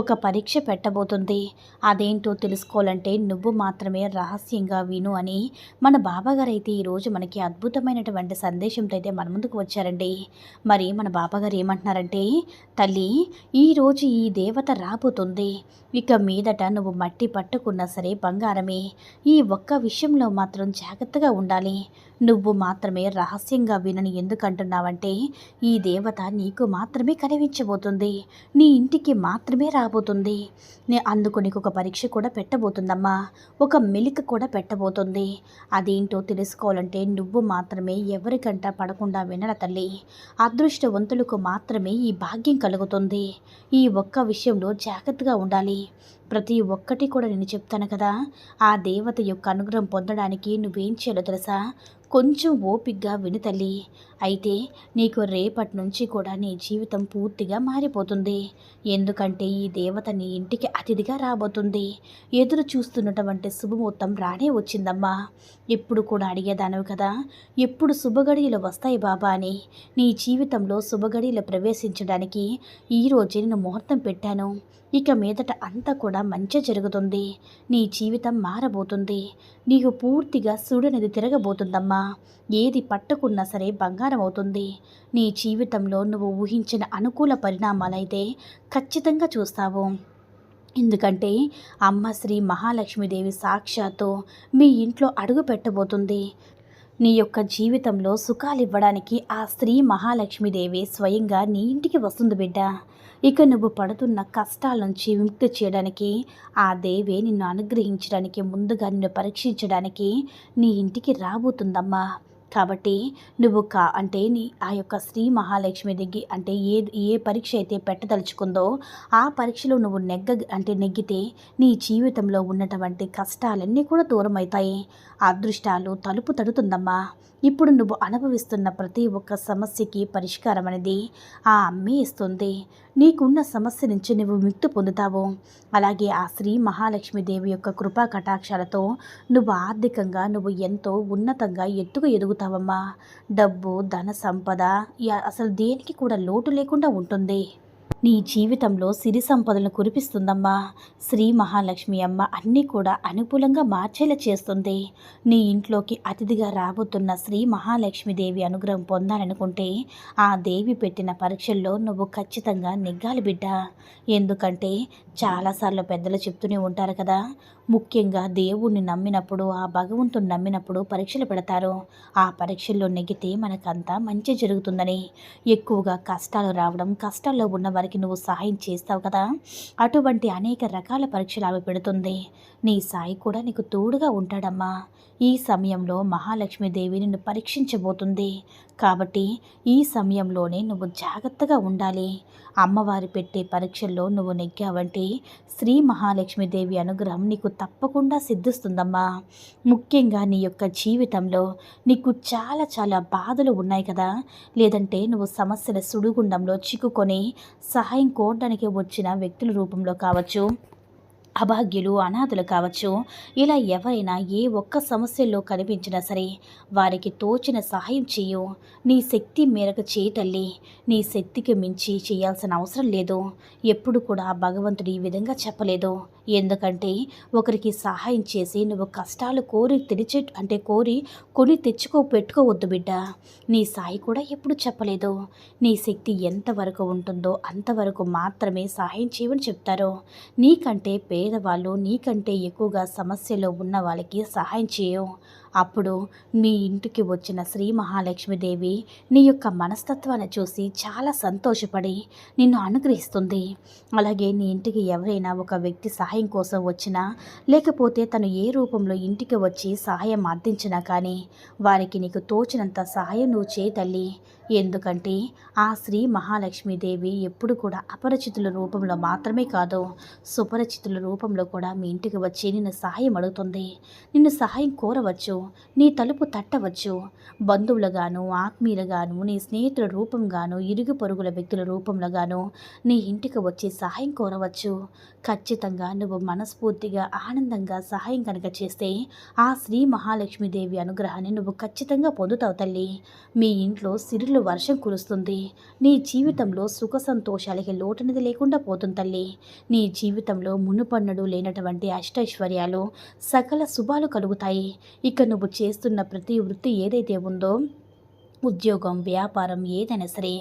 ఒక పరీక్ష పెట్టబోతుంది. అదేంటో తెలుసుకోవాలంటే నువ్వు మాత్రమే రహస్యంగా విను అని మన బాబాగారు అయితే ఈరోజు మనకి అద్భుతమైనటువంటి సందేశంతో అయితే మన ముందుకు వచ్చారండి. మరి మన బాబాగారు ఏమంటున్నారంటే తల్లి ఈరోజు ఈ దేవత రాబోతుంది. ఇక మీదట నువ్వు మట్టి పట్టుకున్నా సరే బంగారమే. ఈ ఒక్క విషయంలో మాత్రం జాగ్రత్తగా ఉండాలి. నువ్వు మాత్రమే రహస్యంగా వినని ఎందుకంటున్నావంటే ఈ దేవత నీకు మాత్రమే కనిపించబోతుంది. నీ ఇంటికి మాత్రమే రాబోతుంది. నే అందుకు నీకు ఒక పరీక్ష కూడా పెట్టబోతుందమ్మా. ఒక మెలిక కూడా పెట్టబోతుంది. అదేంటో తెలుసుకోవాలంటే నువ్వు మాత్రమే ఎవరికంట పడకుండా వినల తల్లి. అదృష్టవంతులకు మాత్రమే ఈ భాగ్యం కలుగుతుంది. ఈ ఒక్క విషయంలో జాగ్రత్తగా ఉండాలి. ప్రతి ఒక్కటి కూడా నేను చెప్తాను కదా. ఆ దేవత యొక్క అనుగ్రహం పొందడానికి నువ్వేం చేయాలో తెలుసా? కొంచెం ఓపిగ్గా విను తల్లి. అయితే నీకు రేపటి నుంచి కూడా నీ జీవితం పూర్తిగా మారిపోతుంది. ఎందుకంటే ఈ దేవత నీ ఇంటికి అతిథిగా రాబోతుంది. ఎదురు చూస్తున్నటువంటి శుభముహూర్తం రానే వచ్చిందమ్మా. ఎప్పుడు కూడా అడిగేదానవి కదా. ఎప్పుడు శుభగడియలు వస్తాయి బాబా అని. నీ జీవితంలో శుభగడియలు ప్రవేశించడానికి ఈరోజే నేను ముహూర్తం పెట్టాను. ఇక మీదట అంతా కూడా మంచి జరుగుతుంది. నీ జీవితం మారబోతుంది. నీకు పూర్తిగా సూడనిది తిరగబోతుందమ్మా. ఏది పట్టుకున్నా సరే బంగారం అవుతుంది నీ జీవితంలో నువ్వు ఊహించిన అనుకూల పరిణామాలైతే ఖచ్చితంగా చూస్తావు. ఎందుకంటే అమ్మ శ్రీ మహాలక్ష్మీదేవి సాక్షాత్తు మీ ఇంట్లో అడుగు పెట్టబోతుంది. నీ యొక్క జీవితంలో సుఖాలు ఇవ్వడానికి ఆ స్త్రీ మహాలక్ష్మీదేవి స్వయంగా నీ ఇంటికి వస్తుంది బిడ్డ. ఇక నువ్వు పడుతున్న కష్టాల నుంచి విముక్తి చేయడానికి ఆ దేవే నిన్ను అనుగ్రహించడానికి ముందుగా నిన్ను పరీక్షించడానికి నీ ఇంటికి రాబోతుందమ్మా. కాబట్టి నువ్వు కా అంటే నీ ఆ యొక్క శ్రీ మహాలక్ష్మి దగ్గర అంటే ఏ ఏ పరీక్ష అయితే పెట్టదలుచుకుందో ఆ పరీక్షలో నువ్వు నెగ్గ అంటే నెగ్గితే నీ జీవితంలో ఉన్నటువంటి కష్టాలన్నీ కూడా దూరం అవుతాయి అదృష్టాలు తలుపు తడుతుందమ్మా. ఇప్పుడు నువ్వు అనుభవిస్తున్న ప్రతి ఒక్క సమస్యకి పరిష్కారం అనేది ఆ అమ్మే ఇస్తుంది. నీకున్న సమస్య నుంచి నువ్వు ముక్తి పొందుతావు. అలాగే ఆ శ్రీ మహాలక్ష్మీదేవి యొక్క కృపా కటాక్షాలతో నువ్వు ఆర్థికంగా నువ్వు ఎంతో ఉన్నతంగా ఎత్తుకు ఎదుగుతావమ్మా డబ్బు ధన సంపద అసలు దేనికి కూడా లోటు లేకుండా ఉంటుంది. నీ జీవితంలో సిరి సంపదలను కురిపిస్తుందమ్మా. శ్రీ మహాలక్ష్మి అమ్మ అన్నీ కూడా అనుకూలంగా మార్చేలా చేస్తుంది. నీ ఇంట్లోకి అతిథిగా రాబోతున్న శ్రీ మహాలక్ష్మీదేవి అనుగ్రహం పొందాలనుకుంటే ఆ దేవి పెట్టిన పరీక్షల్లో నువ్వు ఖచ్చితంగా నెగ్గాలి బిడ్డ. ఎందుకంటే చాలాసార్లు పెద్దలు చెప్తూనే ఉంటారు కదా. ముఖ్యంగా దేవుణ్ణి నమ్మినప్పుడు ఆ భగవంతుని నమ్మినప్పుడు పరీక్షలు పెడతారు. ఆ పరీక్షల్లో నెగితే మనకంతా మంచి జరుగుతుందని. ఎక్కువగా కష్టాలు రావడం కష్టాల్లో ఉన్న వారికి నువ్వు సహాయం చేస్తావు కదా. అటువంటి అనేక రకాల పరీక్షలు ఆమె పెడుతుంది. నీ సాయి కూడా నీకు తోడుగా ఉంటాడమ్మా. ఈ సమయంలో మహాలక్ష్మీదేవి నిన్ను పరీక్షించబోతుంది. కాబట్టి ఈ సమయంలోనే నువ్వు జాగ్రత్తగా ఉండాలి. అమ్మవారి పెట్టే పరీక్షల్లో నువ్వు నెగ్గావంటే శ్రీ మహాలక్ష్మీదేవి అనుగ్రహం నీకు తప్పకుండా సిద్ధిస్తుందమ్మా. ముఖ్యంగా నీ యొక్క జీవితంలో నీకు చాలా చాలా బాధలు ఉన్నాయి కదా. లేదంటే నువ్వు సమస్యల సుడిగుండంలో చిక్కుకొని సహాయం కోరడానికి వచ్చిన వ్యక్తుల రూపంలో కావచ్చు. అభాగ్యులు అనాథులు కావచ్చు. ఇలా ఎవరైనా ఏ ఒక్క సమస్యల్లో కనిపించినా సరే వారికి తోచిన సహాయం చేయు. నీ శక్తి మేరకు చేయటల్లి నీ శక్తికి మించి చేయాల్సిన అవసరం లేదు. ఎప్పుడు కూడా భగవంతుడు ఈ విధంగా చెప్పలేదు. ఎందుకంటే ఒకరికి సహాయం చేసి నువ్వు కష్టాలు కోరి తెరిచే అంటే కోరి కొని తెచ్చుకో పెట్టుకోవద్దు బిడ్డ. నీ సాయి కూడా ఎప్పుడు చెప్పలేదు. నీ శక్తి ఎంతవరకు ఉంటుందో అంతవరకు మాత్రమే సహాయం చేయమని చెప్తారు. నీకంటే పేదవాళ్ళు నీకంటే ఎక్కువగా సమస్యలో ఉన్న వాళ్ళకి సహాయం చేయవు అప్పుడు మీ ఇంటికి వచ్చిన శ్రీ మహాలక్ష్మీదేవి నీ యొక్క మనస్తత్వాన్ని చూసి చాలా సంతోషపడి నిన్ను అనుగ్రహిస్తుంది. అలాగే నీ ఇంటికి ఎవరైనా ఒక వ్యక్తి సహాయం కోసం వచ్చినా లేకపోతే తను ఏ రూపంలో ఇంటికి వచ్చి సహాయం అందించినా కానీ వారికి నీకు తోచినంత సహాయం నువ్వు చేయి తల్లి. ఎందుకంటే ఆ శ్రీ మహాలక్ష్మీదేవి ఎప్పుడు కూడా అపరిచితుల రూపంలో మాత్రమే కాదు సుపరిచితుల రూపంలో కూడా మీ ఇంటికి వచ్చి నిన్ను సహాయం అడుగుతుంది. నిన్ను సహాయం కోరవచ్చు నీ తలుపు తట్టవచ్చు. బంధువులుగాను ఆత్మీయులుగాను నీ స్నేహితుల రూపంగాను ఇరుగు పొరుగుల వ్యక్తుల రూపంలోగాను నీ ఇంటికి వచ్చి సహాయం కోరవచ్చు. ఖచ్చితంగా నువ్వు మనస్ఫూర్తిగా ఆనందంగా సహాయం కనుక చేస్తే ఆ శ్రీ మహాలక్ష్మీదేవి అనుగ్రహాన్ని నువ్వు ఖచ్చితంగా పొందుతావు తల్లి. మీ ఇంట్లో సిరులు వర్షం కురుస్తుంది. నీ జీవితంలో సుఖ సంతోషాలకి లోటనిది లేకుండా పోతుంది తల్లి. నీ జీవితంలో మునుపన్నడు లేనటువంటి అష్టైశ్వర్యాలు సకల శుభాలు కలుగుతాయి. ఇక నువ్వు చేస్తున్న ప్రతి వృత్తి ఏదైతే ఉందో ఉద్యోగం వ్యాపారం ఏదైనా సరే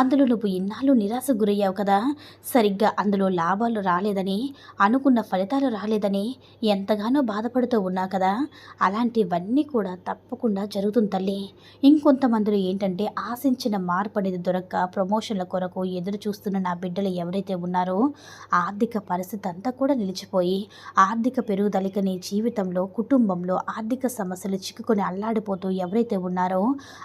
అందులో నువ్వు ఇన్నాళ్ళు నిరాశ గురయ్యావు కదా. సరిగ్గా అందులో లాభాలు రాలేదని అనుకున్న ఫలితాలు రాలేదని ఎంతగానో బాధపడుతూ ఉన్నావు కదా. అలాంటివన్నీ కూడా తప్పకుండా జరుగుతుంది తల్లి. ఇంకొంతమందిలో ఏంటంటే ఆశించిన మార్పు అనేది దొరక్క ప్రమోషన్ల కొరకు ఎదురు చూస్తున్న నా బిడ్డలు ఎవరైతే ఉన్నారో ఆర్థిక పరిస్థితి అంతా కూడా నిలిచిపోయి ఆర్థిక పెరుగుదలకి నీ జీవితంలో కుటుంబంలో ఆర్థిక సమస్యలు చిక్కుకొని అల్లాడిపోతూ ఎవరైతే ఉన్నారో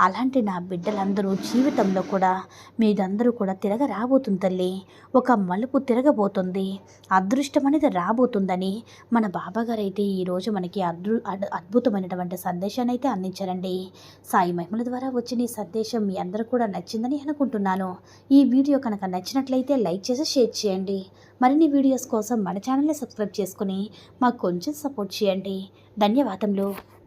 అలాంటి నా బిడ్డలందరూ జీవితంలో కూడా మీదందరూ కూడా తిరగ రాబోతుంది తల్లి. ఒక మలుపు తిరగబోతుంది. అదృష్టం అనేది రాబోతుందని మన బాబాగారు అయితే ఈరోజు మనకి అద్భు అద్- అద్భుతమైనటువంటి సందేశాన్ని అయితే అందించారండి. సాయి మహిమల ద్వారా వచ్చిన ఈ సందేశం మీ అందరూ కూడా నచ్చిందని అనుకుంటున్నాను. ఈ వీడియో కనుక నచ్చినట్లయితే లైక్ చేసి షేర్ చేయండి. మరిన్ని వీడియోస్ కోసం మన ఛానల్ని సబ్స్క్రైబ్ చేసుకుని మాకు కొంచెం సపోర్ట్ చేయండి. ధన్యవాదములు.